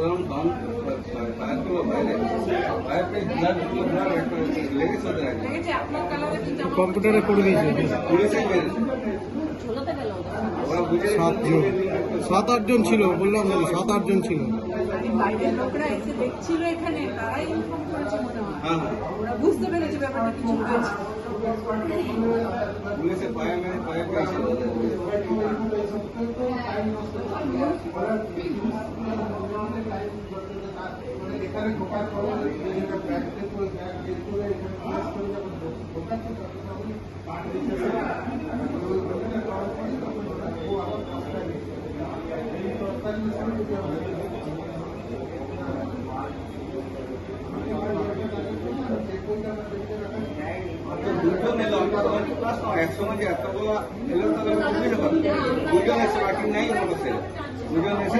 দম বাইরে blood blood একটা লেগেছে কম্পিউটারে করে দিয়েছে পুলিশে মেরেছে সাতজন সাত আটজন ছিল বললাম সাত আটজন ছিল বাইরের লোকরা এসে দেখছিল এখানে তারাই ইনফর্ম করেছে মনে হয় ওরা বুঝতে পেরেছে ব্যাপারটা কিছু হয়েছে পুলিশে পায়ে মেরে পায়ে পেয়েছিল ওদের দুজন এলো আমরা তখন ক্লাস নয় একসময় যে এতগুলো এলো তাহলে বুঝতে পারবো দুজন এসে বাকি নেই আমার ছেলে দুজন এসে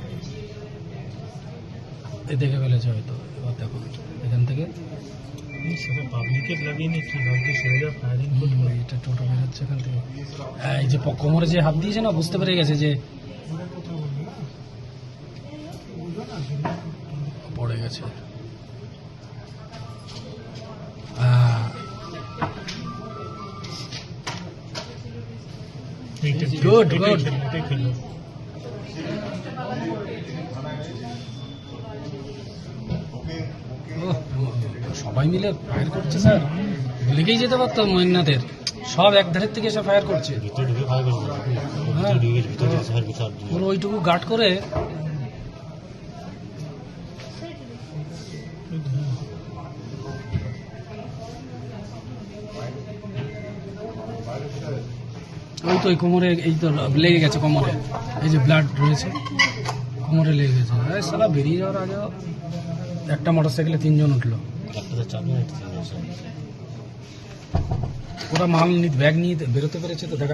দেখে ফেলেছে হয়তো এবার দেখুন এখান থেকে সেটা পাবলিকের লাগিয়ে কি ভাবছি? সেটা ফায়ারিং হুম, এটা টোটো বেরোচ্ছে এখান থেকে। হ্যাঁ, এই যে কোমরে যে হাত দিয়েছে না বুঝতে পেরে গেছে যে পড়ে গেছে। Good, সবাই মিলে ফায়ার করছে স্যার লেগেই যেতে পারতো মহিনাথের সব এক ধারের থেকে এসে ফায়ার করছে। করব হ্যাঁ। ওইটুকু গার্ড করে ওই তো ওই কোমরে এই তো লেগে গেছে কোমরে। এই যে ব্লাড রয়েছে কোমরে লেগে গেছে। সালা বেরিয়ে যাওয়ার আগে একটা মোটর সাইকেলে তিনজন উঠল। ওরা মাল ব্যাগ নিয়ে বেরোতে পেরেছে তো দেখা